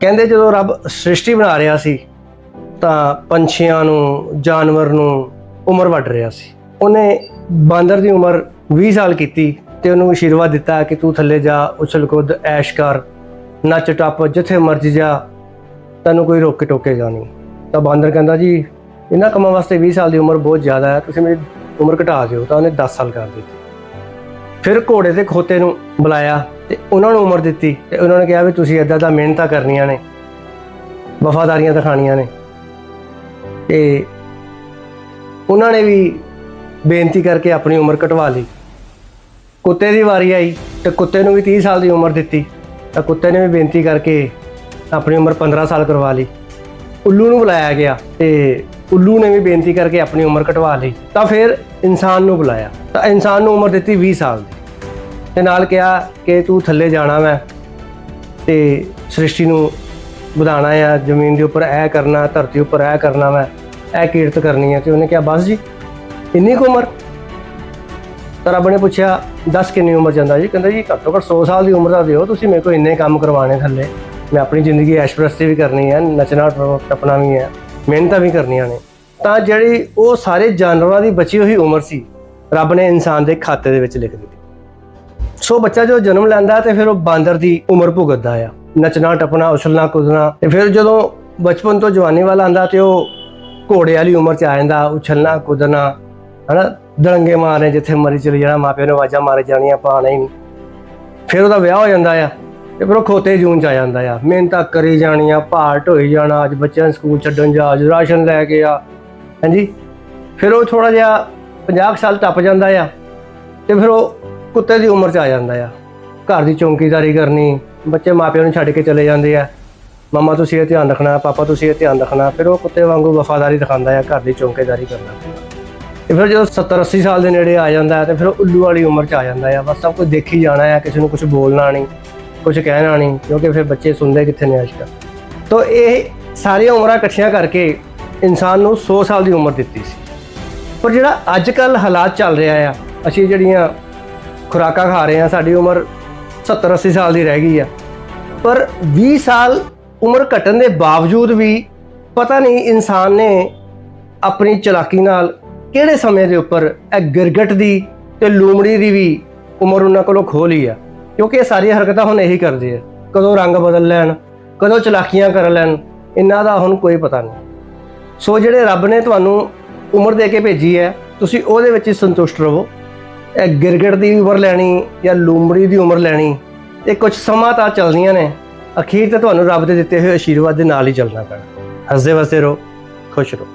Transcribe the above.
ਕਹਿੰਦੇ ਜਦੋਂ ਰੱਬ ਸ੍ਰਿਸ਼ਟੀ ਬਣਾ ਰਿਹਾ ਸੀ, ਤਾਂ ਪੰਛੀਆਂ ਨੂੰ, ਜਾਨਵਰ ਨੂੰ ਉਮਰ ਵੱਢ ਰਿਹਾ ਸੀ। ਉਹਨੇ ਬਾਂਦਰ ਦੀ ਉਮਰ 20 ਸਾਲ ਕੀਤੀ ਤੇ ਉਹਨੂੰ ਆਸ਼ੀਰਵਾਦ ਦਿੱਤਾ ਕਿ ਤੂੰ ਥੱਲੇ ਜਾ, ਉਛਲ ਕੁੱਦ, ਐਸ਼ ਕਰ, ਨੱਚ ਟੱਪ, ਜਿੱਥੇ ਮਰਜ਼ੀ ਜਾ, ਤੈਨੂੰ ਕੋਈ ਰੋਕੇ ਕੇ ਟੋਕੇਗਾ ਨਹੀਂ। ਤਾਂ ਬਾਂਦਰ ਕਹਿੰਦਾ, ਜੀ, ਇਹਨਾਂ ਕੰਮਾਂ ਵਾਸਤੇ 20 ਸਾਲ ਦੀ ਉਮਰ ਬਹੁਤ ਜ਼ਿਆਦਾ ਹੈ, ਤੁਸੀਂ ਮੇਰੀ ਉਮਰ ਘਟਾ ਦਿਓ। ਤਾਂ ਉਹਨੇ 10 ਸਾਲ ਕਰ ਦਿੱਤੀ। ਫਿਰ ਘੋੜੇ ਤੇ ਖੋਤੇ ਨੂੰ ਬੁਲਾਇਆ ਤੇ ਉਹਨਾਂ ਨੂੰ ਉਮਰ ਦਿੱਤੀ ਤੇ ਉਹਨਾਂ ਨੇ ਕਿਹਾ ਵੀ ਤੁਸੀਂ ਏਦਾਂ ਦਾ ਮਿਹਨਤਾਂ ਕਰਨੀਆਂ ਨੇ, ਵਫਾਦਾਰੀਆਂ ਦਿਖਾਣੀਆਂ ਨੇ। ਤੇ ਉਹਨਾਂ ਨੇ ਵੀ ਬੇਨਤੀ ਕਰਕੇ ਆਪਣੀ ਉਮਰ ਘਟਵਾ ਲਈ। ਕੁੱਤੇ ਦੀ ਵਾਰੀ ਆਈ ਤੇ ਕੁੱਤੇ ਨੂੰ ਵੀ 30 ਸਾਲ ਦੀ ਉਮਰ ਦਿੱਤੀ। ਤਾਂ ਕੁੱਤੇ ਨੇ ਵੀ ਬੇਨਤੀ ਕਰਕੇ ਆਪਣੀ ਉਮਰ 15 ਸਾਲ ਕਰਵਾ ਲਈ। ਉੱਲੂ ਨੂੰ ਬੁਲਾਇਆ ਗਿਆ ਤੇ ਉੱਲੂ ਨੇ ਵੀ ਬੇਨਤੀ ਕਰਕੇ ਆਪਣੀ ਉਮਰ ਘਟਵਾ ਲਈ। ਤਾਂ ਫਿਰ ਇਨਸਾਨ ਨੂੰ ਬੁਲਾਇਆ। ਤਾਂ ਇਨਸਾਨ ਨੂੰ ਉਮਰ ਦਿੱਤੀ 20 ਸਾਲ ਦੀ। ਤੇ ਨਾਲ ਕਿਹਾ ਕਿ ਤੂੰ ਥੱਲੇ ਜਾਣਾ ਮੈਂ ਤੇ ਸ੍ਰਿਸ਼ਟੀ ਨੂੰ ਵਧਾਣਾ ਆ, ਜ਼ਮੀਨ ਦੇ ਉੱਪਰ ਇਹ ਕਰਨਾ, ਧਰਤੀ ਉੱਪਰ ਇਹ ਕਰਨਾ ਮੈਂ ਇਹ ਕੀਰਤ ਕਰਨੀ ਹੈ ਤੇ ਉਹਨੇ ਕਿਹਾ, ਬਸ ਜੀ, ਇੰਨੀ ਕੁ ਉਮਰ? ਤਾਂ ਰੱਬ ਨੇ ਪੁੱਛਿਆ, ਦੱਸ ਕਿੰਨੀ ਉਮਰ ਜਾਂਦਾ ਜੀ? ਕਹਿੰਦਾ ਜੀ, ਘੱਟੋ ਘੱਟ 100 ਸਾਲ ਦੀ ਉਮਰ ਦਾ ਦਿਓ ਤੁਸੀਂ, ਮੇਰੇ ਕੋਲ ਇੰਨੇ ਕੰਮ ਕਰਵਾਣੇ ਥੱਲੇ। ਮੈਂ ਆਪਣੀ ਜ਼ਿੰਦਗੀ ਐਸ਼ਪ੍ਰਸਤੀ ਵੀ ਕਰਨੀ ਹੈ ਨੱਚਣਾ ਟੱਪਣਾ ਵੀ ਹੈ ਮਿਹਨਤਾਂ ਵੀ ਕਰਨੀਆਂ ਨੇ। ਤਾਂ ਜਿਹੜੀ ਉਹ ਸਾਰੇ ਜਾਨਵਰਾਂ ਦੀ ਬਚੀ ਹੋਈ ਉਮਰ ਸੀ, ਰੱਬ ਨੇ ਇਨਸਾਨ ਦੇ ਖਾਤੇ ਦੇ ਵਿੱਚ ਲਿਖ ਦਿੱਤੀ। ਸੋ ਬੱਚਾ ਜੋ ਜਨਮ ਲੈਂਦਾ ਤੇ ਫਿਰ ਉਹ ਬਾਂਦਰ ਦੀ ਉਮਰ ਭੁਗਤਦਾ ਆ। ਨੱਚਣਾ, ਟੱਪਣਾ, ਉਛਲਣਾ, ਕੁੱਦਣਾ ਤੇ ਫਿਰ ਜਦੋਂ ਬਚਪਨ ਤੋਂ ਜਵਾਨੀ ਵੱਲ ਆਂਦਾ ਤੇ ਉਹ ਘੋੜੇ ਵਾਲੀ ਉਮਰ ਚ ਆ ਜਾਂਦਾ, ਉਛਲਣਾ, ਕੁੱਦਣਾ, ਹਨਾ ਦੜੰਗੇ ਮਾਰਨੇ ਜਿੱਥੇ ਮਰੀ ਚਲੀ ਜਾਣਾ ਮਾਪਿਆਂ ਨੂੰ ਆਵਾਜ਼ਾਂ ਮਾਰੇ ਜਾਣੀਆਂ ਪਾਣਾ ਹੀ ਫਿਰ ਉਹਦਾ ਵਿਆਹ ਹੋ ਜਾਂਦਾ ਆ ਤੇ ਫਿਰ ਉਹ ਖੋਤੇ ਜੂਨ ਚ ਆ ਜਾਂਦਾ ਆ। ਮਿਹਨਤਾਂ ਕਰੀ ਜਾਣੀਆਂ, ਭਾਰ ਢੋਈ ਜਾਣਾ, ਅੱਜ ਬੱਚਿਆਂ ਨੂੰ ਸਕੂਲ ਛੱਡਣ ਜਾ ਅੱਜ ਰਾਸ਼ਨ ਲੈ ਕੇ ਆ, ਹਾਂਜੀ। ਫਿਰ ਉਹ ਥੋੜਾ ਜਿਹਾ 50 ਕੁ ਸਾਲ ਟੱਪ ਜਾਂਦਾ ਆ ਤੇ ਫਿਰ ਉਹ ਕੁੱਤੇ ਦੀ ਉਮਰ ਚ ਆ ਜਾਂਦਾ ਆ। ਘਰ ਦੀ ਚੌਂਕੀਦਾਰੀ ਕਰਨੀ, ਬੱਚੇ ਮਾਪਿਆਂ ਨੂੰ ਛੱਡ ਕੇ ਚਲੇ ਜਾਂਦੇ ਆ। ਮਮਾ, ਤੁਸੀਂ ਇਹ ਧਿਆਨ ਰੱਖਣਾ, ਪਾਪਾ, ਤੁਸੀਂ ਇਹ ਧਿਆਨ ਰੱਖਣਾ। ਫਿਰ ਉਹ ਕੁੱਤੇ ਵਾਂਗੂ ਵਫਾਦਾਰੀ ਦਿਖਾਉਂਦਾ ਆ, ਘਰ ਦੀ ਚੌਂਕੀਦਾਰੀ ਕਰਨਾ ਤੇ ਫਿਰ ਜਦੋਂ 70 80 ਸਾਲ ਦੇ ਨੇੜੇ ਆ ਜਾਂਦਾ ਹੈ ਤੇ ਫਿਰ ਉਹ ਉੱਲੂ ਵਾਲੀ ਉਮਰ ਚ ਆ ਜਾਂਦਾ ਆ। ਬਸ ਸਭ ਕੁਝ ਦੇਖੀ ਜਾਣਾ ਆ, ਕਿਸੇ ਨੂੰ ਕੁਝ ਬੋਲਣਾ ਨਹੀਂ ਕੁਝ ਕਹਿਣਾ ਨਹੀਂ, ਕਿਉਂਕਿ ਫਿਰ ਬੱਚੇ ਸੁਣਦੇ ਕਿੱਥੇ ਨੇ ਅੱਜ ਕੱਲ੍ਹ ਤਾਂ ਇਹ ਸਾਰੀਆਂ ਉਮਰਾਂ ਇਕੱਠੀਆਂ ਕਰਕੇ ਇਨਸਾਨ ਨੂੰ 100 ਸਾਲ ਦੀ ਉਮਰ ਦਿੱਤੀ ਸੀ। ਪਰ ਜਿਹੜਾ ਅੱਜ ਕੱਲ ਹਾਲਾਤ ਚੱਲ ਰਿਹਾ ਆ, ਅਸੀਂ ਜਿਹੜੀਆਂ ਖੁਰਾਕਾਂ ਖਾ ਰਹੇ ਆ ਸਾਡੀ ਉਮਰ 70 80 ਸਾਲ ਦੀ ਰਹਿ ਗਈ ਆ। ਪਰ 20 ਸਾਲ ਉਮਰ ਘਟਣ ਦੇ ਬਾਵਜੂਦ ਵੀ ਪਤਾ ਨਹੀਂ ਇਨਸਾਨ ਨੇ ਆਪਣੀ ਚਲਾਕੀ ਨਾਲ ਕਿਹੜੇ ਸਮੇਂ ਦੇ ਉੱਪਰ ਇਹ ਗਿਰਗਟ ਦੀ ਤੇ ਲੂਮੜੀ ਦੀ ਵੀ ਉਮਰ ਉਹਨਾਂ ਕੋਲੋਂ ਖੋਹ ਲਈ ਆ। ਕਿਉਂਕਿ ਇਹ ਸਾਰੀਆਂ ਹਰਕਤਾਂ ਹੁਣ ਇਹੀ ਕਰਦੇ ਆ। ਕਦੋਂ ਰੰਗ ਬਦਲ ਲੈਣ, ਕਦੋਂ ਚਲਾਕੀਆਂ ਕਰ ਲੈਣ, ਇਹਨਾਂ ਦਾ ਹੁਣ ਕੋਈ ਪਤਾ ਨਹੀਂ। ਸੋ ਜਿਹੜੇ ਰੱਬ ਨੇ ਤੁਹਾਨੂੰ ਉਮਰ ਦੇ ਕੇ ਭੇਜੀ ਹੈ, ਤੁਸੀਂ ਉਹਦੇ ਵਿੱਚ ਹੀ ਸੰਤੁਸ਼ਟ ਰਹੋ। ਇਹ ਗਿਰਗੜ ਦੀ ਉਮਰ ਲੈਣੀ ਜਾਂ ਲੂੰਬੜੀ ਦੀ ਉਮਰ ਲੈਣੀ, ਇਹ ਕੁਝ ਸਮਾਂ ਤਾਂ ਚੱਲਦੀਆਂ ਨੇ। ਅਖੀਰ ਤੇ ਤੁਹਾਨੂੰ ਰੱਬ ਦੇ ਦਿੱਤੇ ਹੋਏ ਆਸ਼ੀਰਵਾਦ ਦੇ ਨਾਲ ਹੀ ਚੱਲਣਾ ਪੈਣਾ। ਹੱਸਦੇ ਵਸਦੇ ਰਹੋ, ਖੁਸ਼ ਰਹੋ।